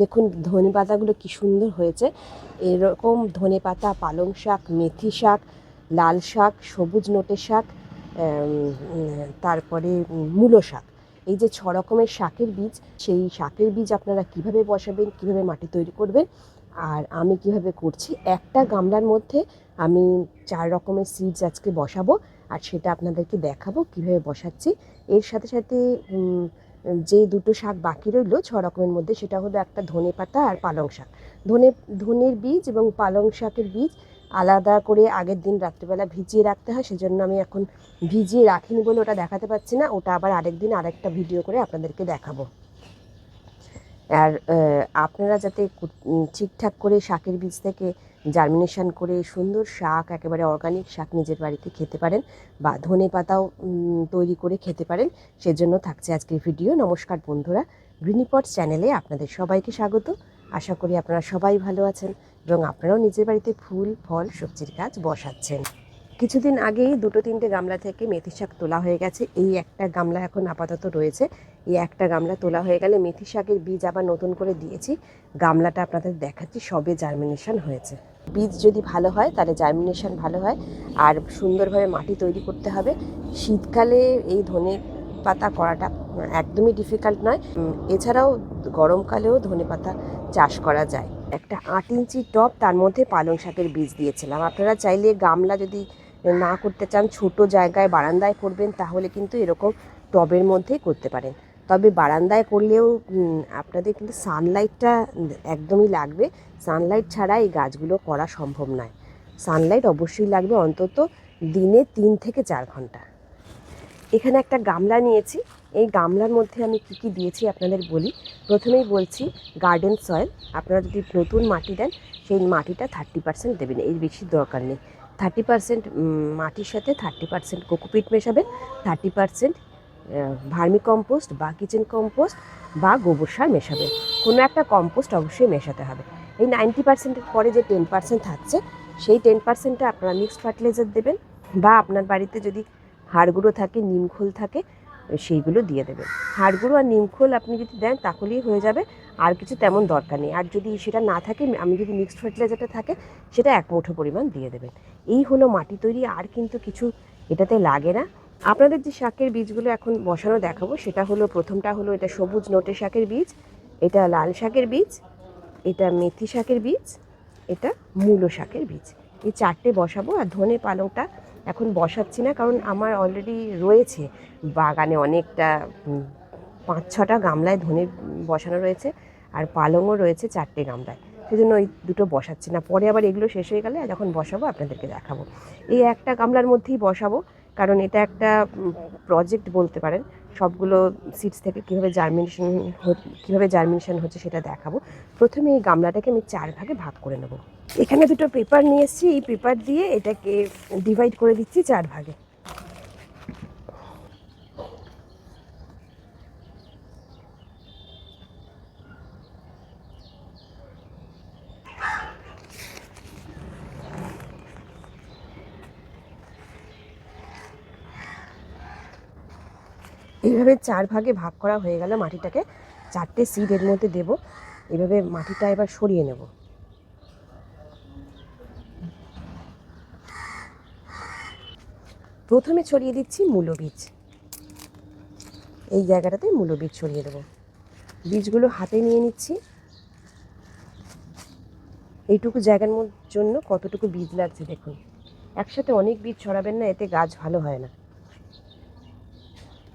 দেখুন, ধনে পাতাগুলো কি সুন্দর হয়েছে। এরকম ধনে পাতা, পালং শাক, মেথি শাক, লাল শাক, সবুজ নোটে শাক তারপরে মূলো শাক। এই যে ছ রকমের শাকের বীজ, সেই শাকের বীজ আপনারা কীভাবে বসাবেন, কীভাবে মাটি তৈরি করবেন, আর আমি কীভাবে করছি, একটা গামলার মধ্যে আমি চার রকমের সিডস আজকে বসাবো, আর সেটা আপনাদেরকে দেখাবো কীভাবে বসাচ্ছি। এর সাথে সাথে যে দুটো শাক বাকি রইল, ছ রকমের মধ্যে, সেটা হলো একটা ধনে পাতা আর পালং শাক। ধনে, ধনের বীজ এবং পালং শাকের বীজ আলাদা করে আগের দিন রাত্রিবেলা ভিজিয়ে রাখতে হয়, সেজন্য আমি এখন ভিজিয়ে রাখিনি বলে ওটা দেখাতে পাচ্ছি না। ওটা আবার আরেক দিন আরেকটা ভিডিও করে আপনাদেরকে দেখাবো। আর আপনারা যাতে ঠিকঠাক করে শাকের বীজ থেকে জার্মিনেশন করে সুন্দর শাক, একেবারে অর্গানিক শাক নিজের বাড়িতে খেতে পারেন বা ধনে পাতাও তৈরি করে খেতে পারেন, সেজন্য থাকছে আজকের ভিডিও নমস্কার বন্ধুরা গ্রিনিপট চ্যানেলে আপনাদের সবাইকে স্বাগত। আশা করি আপনারা সবাই ভালো আছেন এবং আপনারাও নিজের বাড়িতে ফুল, ফল, সবজির গাছ বসাচ্ছেন। কিছুদিন আগেই দুটো তিনটে গামলা থেকে মেথি শাক তোলা হয়ে গেছে। এই একটা গামলা এখন আপাতত রয়েছে। এই একটা গামলা তোলা হয়ে গেলে মেথি শাকের বীজ আবার নতুন করে দিয়েছি। গামলাটা আপনাদের দেখাচ্ছি, সবে জার্মিনেশন হয়েছে। বীজ যদি ভালো হয়, তাহলে জার্মিনেশন ভালো হয়। আর সুন্দরভাবে মাটি তৈরি করতে হবে। শীতকালে এই ধনে পাতা করাটা একদমই ডিফিকাল্ট নয়। এছাড়াও গরমকালেও ধনে পাতা চাষ করা যায়। একটা আট ইঞ্চি টব তার মধ্যে পালং শাকের বীজ দিয়েছিলাম। আপনারা চাইলে গামলা যদি না করতে চান, ছোট জায়গায় বারান্দায় করবেন, তাহলে কিন্তু এরকম টবের মধ্যেই করতে পারেন। তবে বারান্দায় করলেও আপনাদের কিন্তু সানলাইটটা একদমই লাগবে। সানলাইট ছাড়া এই গাছগুলো করা সম্ভব নয়। সানলাইট অবশ্যই লাগবে অন্তত দিনে তিন থেকে চার ঘণ্টা। এখানে একটা গামলা নিয়েছি। এই গামলার মধ্যে আমি কি কি দিয়েছি আপনাদের বলি। প্রথমেই বলছি গার্ডেন সয়েল আপনারা যদি নতুন মাটি দেন, সেই মাটিটা থার্টি পার্সেন্ট দেবেন। এর বেশি দরকার নেই। থার্টি পার্সেন্ট মাটির সাথে থার্টি পার্সেন্ট কোকোপিট মেশাবেন। থার্টি পার্সেন্ট ভার্মি কম্পোস্ট বা কিচেন কম্পোস্ট বা গোবর সার মেশাবে। কোনো একটা কম্পোস্ট অবশ্যই মেশাতে হবে। এই নাইনটি পার্সেন্টের পরে যে টেন পার্সেন্ট থাকছে, সেই টেন পার্সেন্টটা আপনারা মিক্সড ফার্টিলাইজার দেবেন বা আপনার বাড়িতে যদি হাড়গুঁড়ো থাকে নিমখোল থাকে, সেইগুলো দিয়ে দেবেন। হাড়গুঁড়ো আর নিমখোল আপনি যদি দেন, তাহলেই হয়ে যাবে। আর কিছু তেমন দরকার নেই। আর যদি সেটা না থাকে, আমি যদি মিক্সড ফার্টিলাইজারটা থাকে, সেটা এক মুঠো পরিমাণ দিয়ে দেবেন। এই হলো মাটি তৈরি। আর কিন্তু কিছু এটাতে লাগে না। আপনাদের যে শাকের বীজগুলো এখন বসানো দেখাবো, সেটা হলো প্রথমটা হলো এটা সবুজ নোটে শাকের বীজ, এটা লাল শাকের বীজ, এটা মেথি শাকের বীজ, এটা মূলো শাকের বীজ। এই চারটে বসাবো আর ধনে পালংটা এখন বসাচ্ছি না, কারণ আমার অলরেডি রয়েছে। বাগানে অনেকটা পাঁচ ছটা গামলায় ধনে বসানো রয়েছে আর পালংও রয়েছে চারটে গামলায়। সেজন্য ওই দুটো বসাচ্ছি না। পরে আবার এগুলো শেষ হয়ে গেলে যখন বসাবো আপনাদেরকে দেখাবো। এই একটা গামলার মধ্যেই বসাবো। কারণ এটা একটা প্রজেক্ট বলতে পারেন। সবগুলো সিডস থেকে কীভাবে জার্মিনেশন কীভাবে জার্মিনেশন হচ্ছে সেটা দেখাবো। প্রথমে এই গামলাটাকে আমি চার ভাগে ভাগ করে নেব। এখানে দুটো পেপার নিয়ে এসেছি। এই পেপার দিয়ে এটাকে ডিভাইড করে দিচ্ছি চার ভাগে। এইভাবে চার ভাগে ভাগ করা হয়ে গেল মাটিটাকে। চারটে সিড এর মধ্যে দেব। এভাবে মাটিটা এবার সরিয়ে নেব। প্রথমে ছড়িয়ে দিচ্ছি মূলো বীজ। এই জায়গাটাতে মূলো বীজ ছড়িয়ে দেবো। বীজগুলো হাতে নিয়ে নিচ্ছি। এইটুকু জায়গার জন্য কতটুকু বীজ লাগছে দেখুন। একসাথে অনেক বীজ ছড়াবেন না, এতে গাছ ভালো হয় না।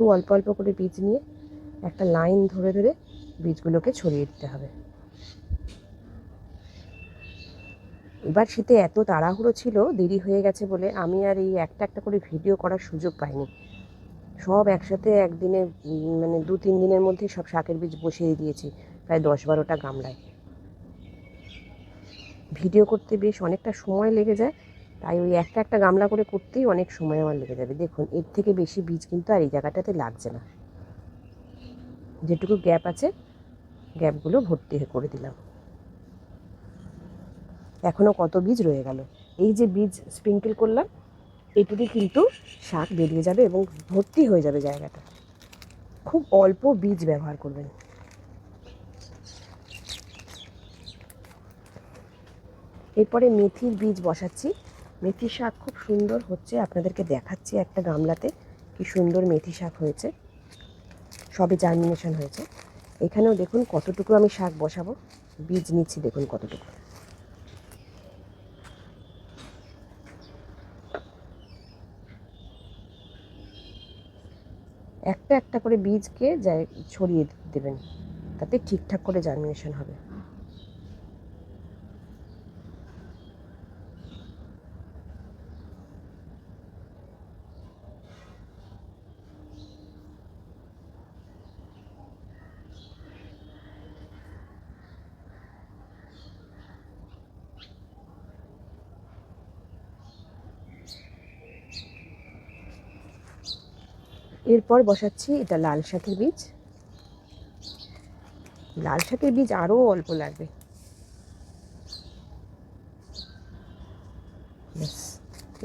খুব অল্প অল্প করে বীজ নিয়ে একটা লাইন ধরে ধরে বীজগুলোকে ছড়িয়ে দিতে হবে। এবার শীতে এত তাড়াহুড়ো ছিল, দেরি হয়ে গেছে বলে আমি আর এই একটা একটা করে ভিডিও করার সুযোগ পাইনি। সব একসাথে একদিনে মানে দু তিন দিনের মধ্যে সব শাকের বীজ বসিয়ে দিয়েছি, প্রায় দশ বারোটা গামলায়। ভিডিও করতে বেশ অনেকটা সময় লেগে যায় তাই ওই একটা একটা গামলা করে করতেই অনেক সময় আমার লেগে যাবে। দেখুন, এর থেকে বেশি বীজ কিন্তু আর এই জায়গাটাতে লাগছে না। যেটুকু গ্যাপ আছে গ্যাপগুলো ভর্তি করে দিলাম। এখনও কত বীজ রয়ে গেল? এই যে বীজ স্প্রিঙ্কেল করলাম, এটুকু কিন্তু শাক বেরিয়ে যাবে এবং ভর্তি হয়ে যাবে জায়গাটা। খুব অল্প বীজ ব্যবহার করবেন। এরপরে মেথির বীজ বসাচ্ছি। মেথির শাক খুব সুন্দর হচ্ছে, আপনাদেরকে দেখাচ্ছি একটা গামলাতে কি সুন্দর মেথি শাক হয়েছে। সবে জার্মিনেশন হয়েছে। এখানেও দেখুন কতটুকু আমি শাক বসাবো। বীজ নিচ্ছি, দেখুন কতটুকু। একটা একটা করে বীজকে ছড়িয়ে দেবেন। তাতে ঠিকঠাক করে জার্মিনেশন হবে। এরপর বসাচ্ছি এটা লাল শাকের বীজ। লাল শাকের বীজ আরও অল্প লাগবে।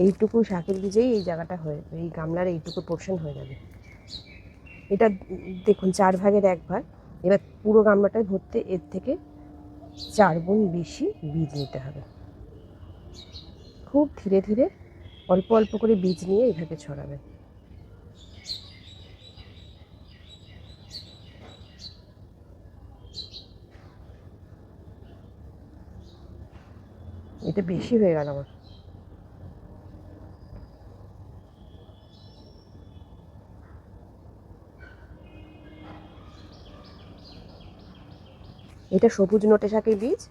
এইটুকু শাকের বীজেই এই জায়গাটা হয়ে, এই গামলার এইটুকু পোর্শন হয়ে যাবে। এটা দেখুন, চার ভাগের এক ভাগ। এবার পুরো গামলাটায় ভরতে এর থেকে চার গুণ বেশি বীজ নিতে হবে। খুব ধীরে ধীরে অল্প অল্প করে বীজ নিয়ে এইভাবে ছড়াবেন এটা বেশি হয়ে গেল আমার। এটা সবুজ নোটে শাকের বীজ।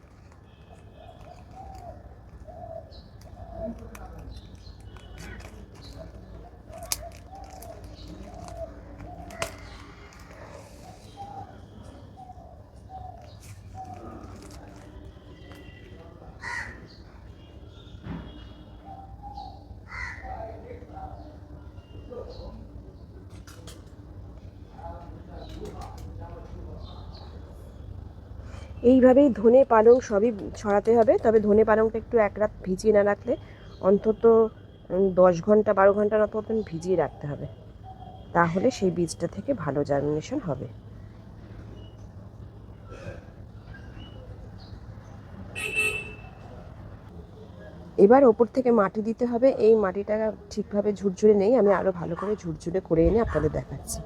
এইভাবেই ধনে পালং সবই ছড়াতে হবে, তবে ধনে পালংটা একটু এক রাত ভিজিয়ে না রাখলে অন্তত দশ ঘণ্টা বারো ঘণ্টার মতন ভিজিয়ে রাখতে হবে। তাহলে সেই বীজটা থেকে ভালো জার্মিনেশন হবে। এবার ওপর থেকে মাটি দিতে হবে, এই মাটিটা ঠিকভাবে ঝুরঝুরে নেই, আমি আরও ভালো করে ঝুরঝুরে করে এনে আপনাদের দেখাচ্ছি।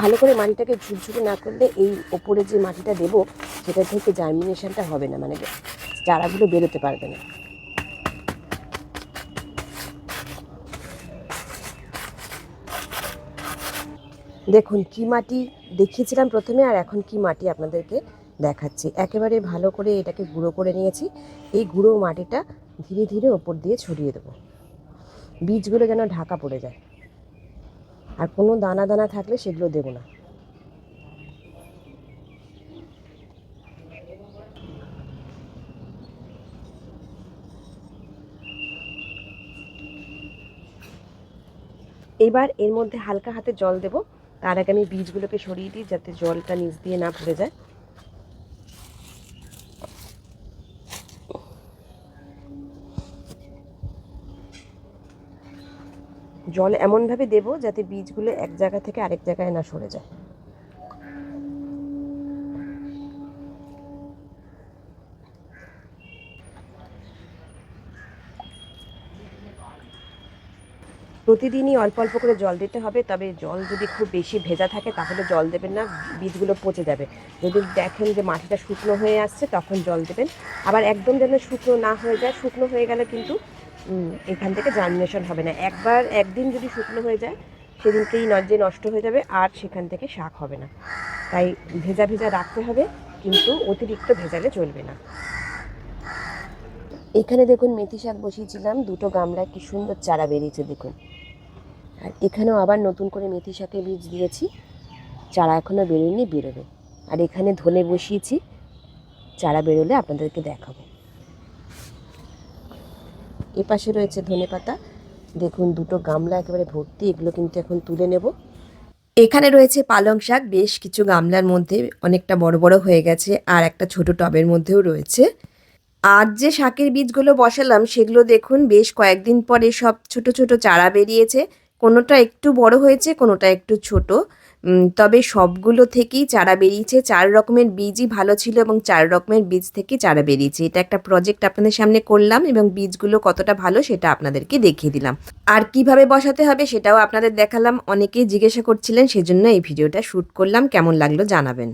ভালো করে মাটিটাকে ঝুরঝুরে না করলে এই ওপরে যে মাটিটা দেবো, সেটা থেকে জার্মিনেশনটা হবে না মানে চারাগুলো বেরোতে পারবে না। দেখুন, কি মাটি দেখিয়েছিলাম প্রথমে, আর এখন কি মাটি আপনাদেরকে দেখাচ্ছি। একেবারে ভালো করে এটাকে গুঁড়ো করে নিয়েছি। এই গুঁড়ো মাটিটা ধীরে ধীরে ওপর দিয়ে ছড়িয়ে দেবো। বীজগুলো যেন ঢাকা পড়ে যায়। আর কোনো দানা দানা থাকলে সেগুলো দেবো না। এবার এর মধ্যে হালকা হাতে জল দেব। তার আগে আমি বীজগুলোকে সরিয়ে দিই যাতে জলটা নিচ দিয়ে না ভরে যায়। জল এমনভাবে দেব যাতে বীজগুলো এক জায়গা থেকে আরেক জায়গায় না সরে যায়। প্রতিদিনই অল্প অল্প করে জল দিতে হবে, তবে জল যদি খুব বেশি ভেজা থাকে তাহলে জল দেবেন না, বীজগুলো পচে যাবে। যদি দেখেন যে মাটিটা শুকনো হয়ে আসছে, তখন জল দেবেন। আবার একদম যেন শুকনো না হয়ে যায়, শুকনো হয়ে গেলে কিন্তু এখান থেকে জার্মিনেশন হবে না। একবার, একদিন যদি শুকনো হয়ে যায়, সেদিনকেই নজে নষ্ট হয়ে যাবে, আর সেখান থেকে শাক হবে না। তাই ভেজা ভেজা রাখতে হবে, কিন্তু অতিরিক্ত ভেজালে চলবে না। এখানে দেখুন, মেথি শাক বসিয়েছিলাম, দুটো গামলায় কি সুন্দর চারা বেরিয়েছে, দেখুন। আর এখানেও আবার নতুন করে মেথি শাকের বীজ দিয়েছি, চারা এখনও বেরোয়নি, বেরোবে। আর এখানে ধনে বসিয়েছি, চারা বেরোলে আপনাদেরকে দেখাবো। এ পাশে রয়েছে ধনে পাতা। দেখুন, দুটো গামলা একেবারে ভর্তি, এগুলো কিন্তু এখন তুলে নেব। এখানে রয়েছে পালং শাক, বেশ কিছু গামলার মধ্যে অনেকটা বড় বড় হয়ে গেছে, আর একটা ছোট টবের মধ্যেও রয়েছে। আর যে শাকের বীজগুলো বসালাম, সেগুলো দেখুন, বেশ কয়েকদিন পরে সব ছোট ছোট চারা বেরিয়েছে। কোনোটা একটু বড় হয়েছে, কোনোটা একটু ছোট। তবে সবগুলো থেকেই চারা বেরিয়েছে। চার রকমের বীজই ভালো ছিল এবং চার রকমের বীজ থেকেই চারা বেরিয়েছে। এটা একটা প্রজেক্ট আপনাদের সামনে করলাম এবং বীজগুলো কতটা ভালো সেটা আপনাদেরকে দেখিয়ে দিলাম। আর কীভাবে বসাতে হবে সেটাও আপনাদের দেখালাম। অনেকেই জিজ্ঞাসা করছিলেন, সেজন্য এই ভিডিওটা শ্যুট করলাম। কেমন লাগল জানাবেন।